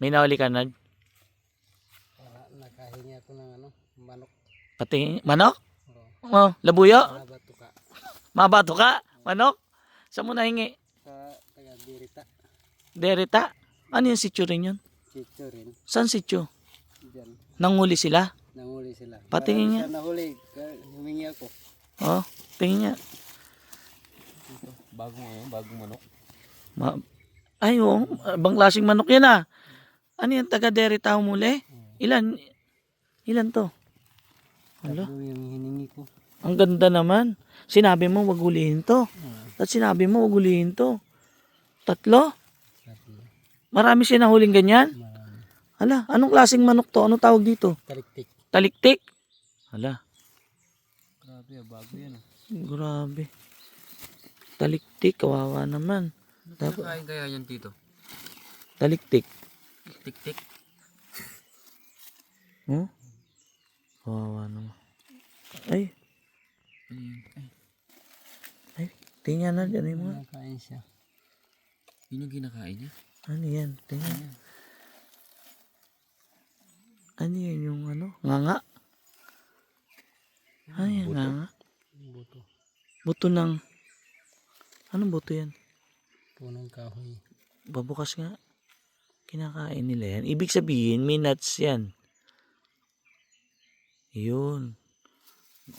May nahuli ka na? Para nakahingi ako ng ano, manok. Pati manok? Oo. Oh, labuyo? Para bato ka. Mabato ka? Manok? Saan mo nahingi? Sa taga Dirita. Derita? Ano yung sityo rin yun? Chicho rin. Saan sityo? Diyan. Nanghuli sila? Nanguli sila. Patingin niya. Nahuli. Humingi ako. Oh, tingin niya. Bagong ano, bagong manok. Ma- Ay, oh, ibang klaseng manok yan ah. Ano yan, taga Derita humuli? Ilan? Ilan to? Hala, Tatlo yung hiningi ko. ang ganda naman. Sinabi mo, wag hulihin to. Oo. At sinabi mo, wag hulihin to. Tatlo? Tatlo. Marami siya nahuling ganyan? Marami. Hala, anong klaseng manok to? Anong tawag dito? Taliktik. Taliktik? Hala, Grabe, ah, bago yan. ah. grabe. Taliktik, kawawa naman. Dapat, Kain kaya yan dito? taliktik. Tik-tik. Oh? Kawawa naman. Ay, ay, tingnan na dyan yung mga. Kain siya. Yun yung kinakain niya? Ano yan? Tingnan. Ano yan yung ano? Nganga? Ano yan? Nganga? Buto. Buto ng... Anong buto yan? Punong kahoy. Babukas nga. Kinakain nila yan. Ibig sabihin, may nuts yan. Yun.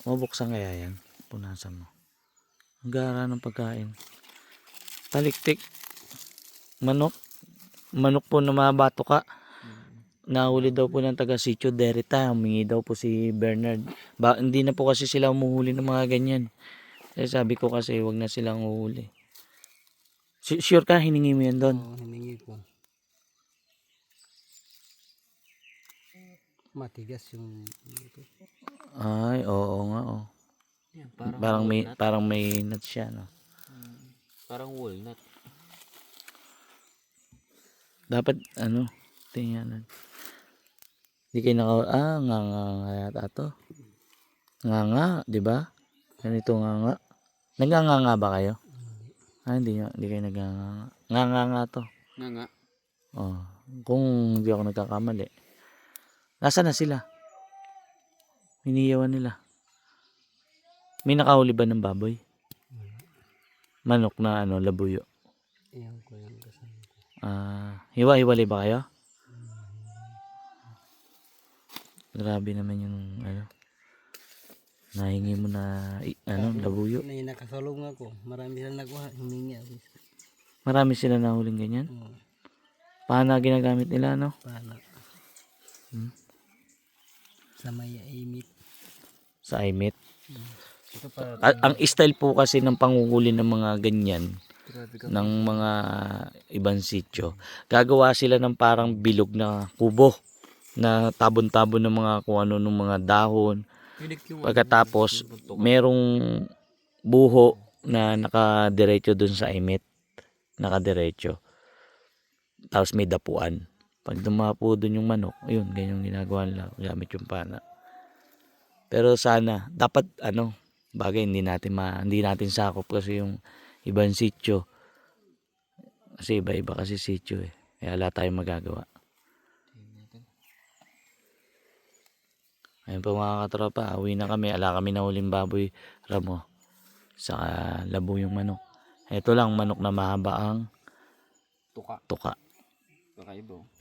Mabuksan kaya yan. Punasan mo. Ang gara ng pagkain. Taliktik. Manok. Manok po na mabato ka. Nahuli daw po ng taga Sitio Derita. Humingi daw po si Bernard. Ba, hindi na po kasi sila umuhuli ng mga ganyan. Eh, sabi ko kasi wag na silang uhuli. Sure ka, hiningi mo yan doon? Oo, hiningi ko. Matigas yung buto. Ay, oo nga, oh. Yan, parang, Parang may walnut. parang may nuts siya, no. Parang walnut. Dapat ano, tingnan. Di kayo naka ah, nga nga nga yata to. Nga nga, di ba? Ganito nga nga. Naganga nga ba kayo? Ah, hindi nyo, hindi kayo naganga. Nga nga nga to. Nga nga. Oh, kung hindi ako nagkakamali. Nasaan na sila? Hiniyawan nila. May nakahuli ba ng baboy? Manok na ano, labuyo. Iyan ko yung kasama ko. Ah, hiwa-hiwalay ba kayo? Grabe naman yung ano. Nahingi mo na i- ano, labuyo. May nakasalong ako. Marami sila nakuha. Humingi ako. Marami sila nahuling ganyan. Oo. Paano ginagamit nila, no? Paano? Hmm? Sa may imit. Sa iMeat. Ito para A- ang style po kasi ng panguhuli ng mga ganyan, ng mga ibang sityo, gagawa sila ng parang bilog na kubo na tabon-tabon ng mga kung ano ng mga dahon. Pagkatapos, merong buho na nakadiretso dun sa imit. Nakadiretso. Tapos may dapuan. Pag dumapo dun yung manok, ayun, ganyan yung ginagawa nila gamit yung pana. Pero sana, dapat ano, bagay hindi natin ma, hindi natin sakop kasi yung ibang sityo. Kasi iba-iba kasi sityo eh. Kaya wala tayong magagawa. Ayun po mga katropa, uwi na kami. Ala kami na huling baboy ramo. Saka labo yung manok. Ito lang manok na mahaba ang Tuka. tuka. Kakaiba. oh.